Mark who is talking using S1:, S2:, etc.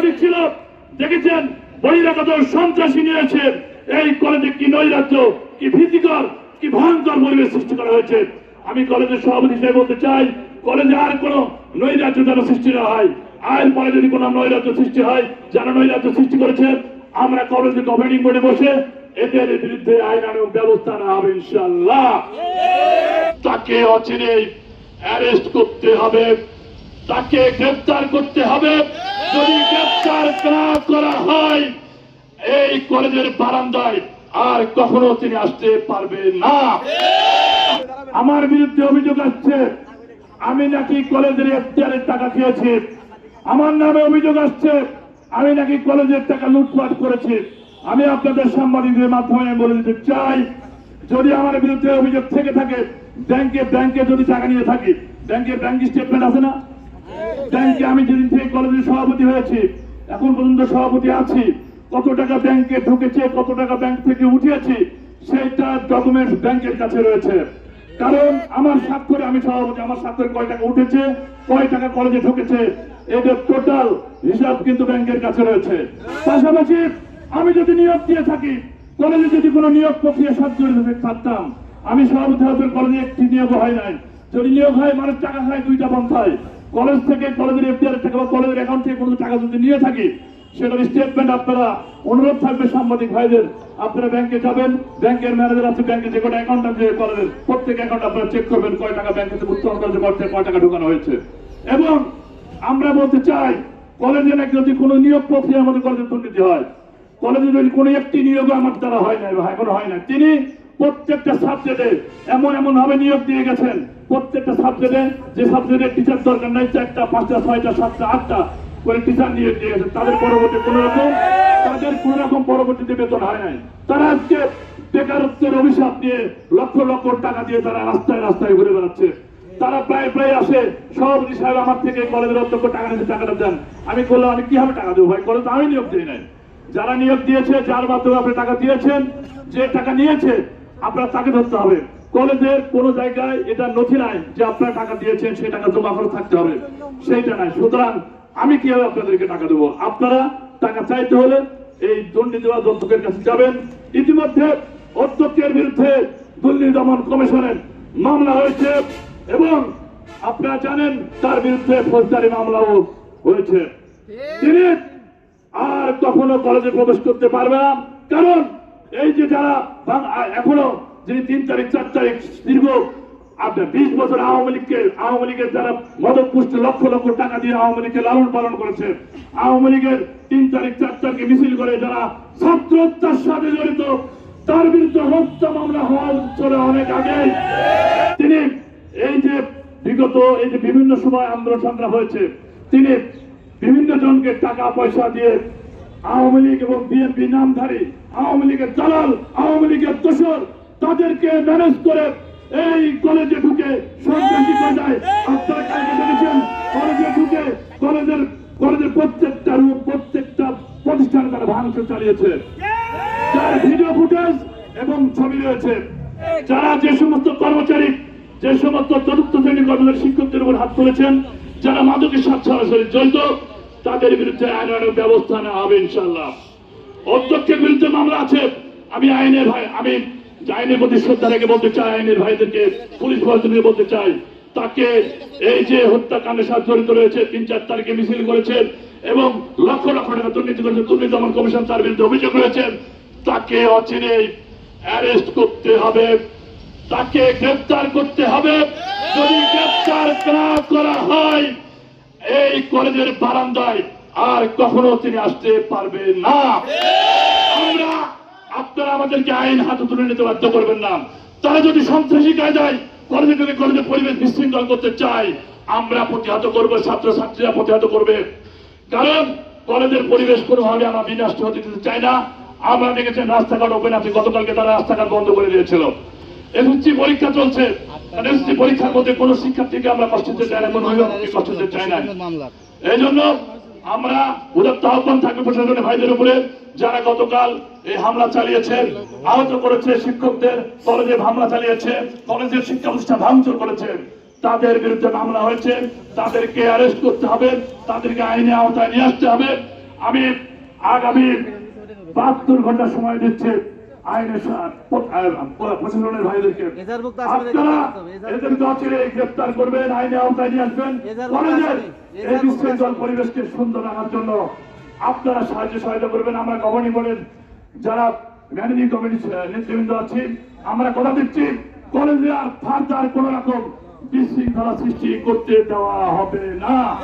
S1: সাংবাদিক ছিল, দেখেছেন? বহিরাগত সন্ত্রাসী নিয়েছে। এই কলেজে কি নৈরাজ্য, কি ভীতিকর, কি ভয়ঙ্কর পরিবেশ সৃষ্টি করা হয়েছে? আমি কলেজের সভাপতি হিসেবে বলতে চাই, কলেজে আর কোন নৈরাজ্য যেন সৃষ্টি না হয়। আর পরে যদি কোনো নৈরাজ্য সৃষ্টি হয় যারা নৈরাজ্য সৃষ্টি করেছে, আমরা কলেজে গভর্নিং বোর্ডে বসে এদের বিরুদ্ধে আইনানুগ ব্যবস্থা নেওয়া হবে ইনশাল্লাহ তাকে অচিরে অ্যারেস্ট করতে হবে, তাকে গ্রেফতার করতে হবে। যদি গ্রেফতার না করা হয়, এই কলেজের বারান্দায় আর কখনো তিনি আসতে পারবে না। আমার বিরুদ্ধে অভিযোগ আসছে, আমি নাকি কলেজের এফটিআরের টাকা খেয়েছি। আমার নামে অভিযোগ আসছে, আমি নাকি কলেজের টাকা লুটপাট করেছি। আমি আপনাদের সাংবাদিকদের মাধ্যমে বলে দিতে চাই, যদি আমার বিরুদ্ধে অভিযোগ থেকে থাকে, ব্যাংকে ব্যাংকে যদি টাকা নিয়ে থাকি ব্যাংকের ব্যাংক স্টেটমেন্ট আছে না? ব্যাংকে আমি যেদিন থেকে কলেজের সভাপতি হয়েছি, এখন পর্যন্ত সভাপতি আছি। কত টাকা ব্যাংকে ঢুকেছে, কত টাকা ব্যাংক থেকে উঠিয়েছি, সেইটা ডকুমেন্টস ব্যাংকের কাছে রয়েছে। কারণ আমার স্বাক্ষরে আমি সভাপতি, আমার স্বাক্ষরে কয় টাকা উঠেছে, কয় টাকা কলেজে ঢুকেছে, এদের টোটাল হিসাব কিন্তু ব্যাংকের কাছে রয়েছে। পাশাপাশি আমি যদি নিয়োগ দিয়ে থাকি কলেজে যদি কোনো নিয়োগ প্রক্রিয়া সাথ করে থাকতাম, আমি সভাপতি হতে কলেজে একটি নিয়োগ হয় নাই। যদি নিয়োগ হয় মানুষ টাকা খায় দুইটা পন্থায় কলেজ থেকে, কলেজের এফডিআর টাকা বা কলেজের অ্যাকাউন্ট থেকে কোনো টাকা যদি নিয়ে থাকি, সেটার স্টেটমেন্ট আপনারা অনুরোধ থাকবে সাংবাদিক ভাইদের। আপনারা ব্যাংকে যাবেন ব্যাংকের ম্যানেজার আছে ব্যাংকে যে কোনো অ্যাকাউন্ট আছে কলেজের প্রত্যেক অ্যাকাউন্ট আপনারা চেক করবেন, কয় টাকা ব্যাংক থেকে উত্তোলন করেছে টাকা- কয় টাকা ঢোকানো হয়েছে। এবং আমরা বলতে চাই, কলেজে নাকি যদি কোনো নিয়োগ প্রক্রিয়ার আমাদের কলেজে দুর্নীতি হয়, কলেজে যদি কোনো একটি নিয়োগ আমার দ্বারা হয় না এখনও হয় না তিনি প্রত্যেকটা সাবজেক্টে এমন এমন ভাবে নিয়োগ দিয়ে গেছেন। প্রত্যেকটা সাবজেক্টে যে সাবজেক্টের টিচার দরকার নাই, চারটা, পাঁচটা, ছয়টা, সাতটা, আটটা করে টিচার নিয়োগ দিয়ে গেছেন। তাদের পরবর্তী কোন রকম, তাদের কোন রকম পরবর্তীতে বেতন হয় নাই। তারা আজকে বেকারত্বের অভিশাপ দিয়ে লক্ষ লক্ষ টাকা দিয়ে তারা রাস্তায় রাস্তায় ঘুরে বেড়াচ্ছে। তারা প্রায় প্রায় আসে, সভাপতি সাহেব আমার থেকে কলেজের অধ্যক্ষ টাকা নিতে টাকাটা দেন। আমি বললাম, আমি কীভাবে টাকা দেবো ভাই? কলেজ আমি নিয়োগ দিই নাই। যারা নিয়োগ দিয়েছে, যার মাধ্যমে আপনি টাকা দিয়েছেন, যে টাকা নিয়েছে আপনার তাকে ধরতে হবে। কলেজের কোন জায়গায় এটা নথি নাই যে আপনারা টাকা দিয়েছেন সেই টাকা জমা করে থাকতে হবে। সেইটা নাই। সুতরাং আমি কীভাবে আপনাদেরকে টাকা দেবো? আপনারা টাকা চাইতে হলে এই দুর্নীতি অধ্যক্ষের কাছে যাবেন। ইতিমধ্যে অধ্যক্ষের বিরুদ্ধে দুর্নীতি দমন কমিশনের মামলা হয়েছে এবং আপনারা জানেন তার বিরুদ্ধে ফৌজদারি মামলাও হয়েছে। তিনি আর কখনো কলেজে প্রবেশ করতে পারবে না। কারণ এই যে যারা এখনও যিনি তিন তারিখ, চার তারিখ দীর্ঘ আপনার বিশ বছর আওয়ামী লীগকে, আওয়ামী লীগের যারা মদক পুষ্ট লক্ষ লক্ষ টাকা দিয়ে আওয়ামী লীগকে লালন পালন করেছে, আওয়ামী লীগের তিন তারিখ, চার তারিখে মিছিল করে যারা ছাত্র হত্যার সাথে জড়িত, তার বিরুদ্ধে হত্যা মামলা হওয়া চলে অনেক আগে। তিনি এই যে বিগত, এই যে বিভিন্ন সময় আন্দোলন সংগ্রাম হয়েছে, তিনি বিভিন্ন জনকে টাকা পয়সা দিয়ে আওয়ামী লীগ এবং বিএনপি নামধারী, আওয়ামী লীগের দালাল, আওয়ামী লীগের দোষর, তাদেরকে ম্যানেজ করে এই কলেজে ঢুকে সন্ত্রাসী করে যায়। আপনারা কালকে দেখেছেন, কলেজে ঢুকে কলেজের কলেজের প্রত্যেকটা রুম প্রত্যেকটা প্রতিষ্ঠানে তারা ভাঙচুর চালিয়েছে। যার ভিডিও ফুটেজ এবং ছবি রয়েছে, যারা যে সমস্ত কর্মচারী, যে সমস্ত চতুর্থ শ্রেণির কর্মচারী শিক্ষকদের উপর হাত তুলেছেন, যারা মাদকের সাথে সরাসরি জড়িত তাদের বিরুদ্ধে আইনের ব্যবস্থা নেওয়া হবে ইনশাল্লাহ অধ্যক্ষের বিরুদ্ধে মামলা আছে। আমি আইনের ভাই, আমি আইনের প্রতি শ্রদ্ধা রেখে বলতে চাই, আইনের ভাইদেরকে, পুলিশ প্রশাসনকে বলতে চাই। তাকে এই যে হত্যাকাণ্ডের সাথে জড়িত রয়েছে, তিন চার তারিখে মিছিল করেছেন এবং লক্ষ লক্ষ টাকা দুর্নীতি করেছে দুর্নীতি দমন কমিশন তার বিরুদ্ধে অভিযোগ রয়েছে। তাকে অচিরে অ্যারেস্ট করতে হবে। তাকে গ্রেফতার করতে হবে। যদি গ্রেফতার না করা হয় এই কলেজের বারান্দায় আর কখনো তিনি আসতে পারবে না। আমরা আপনারা আমাদেরকে আইন হাতে তুলে নিতে বাধ্য করবেন না। তারা যদি সন্ত্রাসী কায়দায় কলেজে যদি কলেজের পরিবেশ বিশৃঙ্খল করতে চায়, আমরা প্রতিহত করব ছাত্র ছাত্রীরা প্রতিহত করবে। কারণ কলেজের পরিবেশ কোনোভাবে আমরা বিনষ্ট হতে দিতে চাই না। আমরা দেখেছেন রাস্তাঘাট ওপেন আছে, গতকালকে তারা রাস্তাঘাট বন্ধ করে দিয়েছিল। এসএসসি পরীক্ষা চলছে। এসএসসি পরীক্ষার মধ্যে শিক্ষার্থীকে আমরা কষ্ট দিতে চাই না কষ্ট দিতে চাই না। এই জন্য আমরা উদাত্ত আহ্বান থাকবে প্রশাসনের ভাইদের উপরে, যারা গতকাল এই হামলা আহত করেছে শিক্ষকদের, কলেজে হামলা চালিয়েছে, কলেজের শিক্ষা প্রতিষ্ঠান ভাঙচুর করেছে। তাদের বিরুদ্ধে মামলা হয়েছে, তাদেরকে অ্যারেস্ট করতে হবে, তাদেরকে আইনে আওতায় নিয়ে আসতে হবে। আমি আগামী বাহাত্তর ঘণ্টা সময় দিচ্ছে। আইনের সা- প- আহ, প্রশাসনের ভাইদেরকে। আপনারা
S2: গ্রেপ্তার করতে হবে, এজাহারভুক্ত-
S1: এদেরকে অচিরে গ্রেপ্তার করবেন আইনে আওতায় নিয়ে আসবেন। কলেজের এই বিশৃঙ্খল পরিবেশকে সুন্দর রাখার জন্য আপনারা সাহায্য সহায়তা করবেন। আমরা গভর্নিং বোর্ডের যারা ম্যানেজিং কমিটির নেতৃবৃন্দ আছি আমরা কথা দিচ্ছি কলেজে আর ফার্দার কোন রকম বিশৃঙ্খলা সৃষ্টি করতে দেওয়া হবে না।